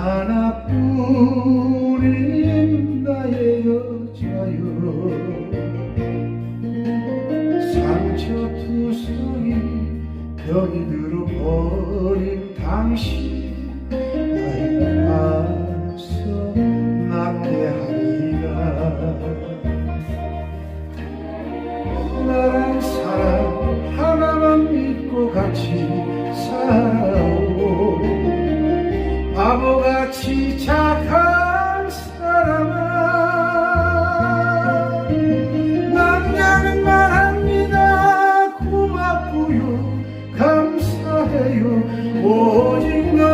하나뿐인 나의 여자여. 상처 투성이 병이 들어 버린 당신 나의 안서 낫게 하리라. 나란 사랑 하나만 믿고 같이 같이 착한 사람아 남자는 말합니다. 고맙고요. 감사해요. 오직 너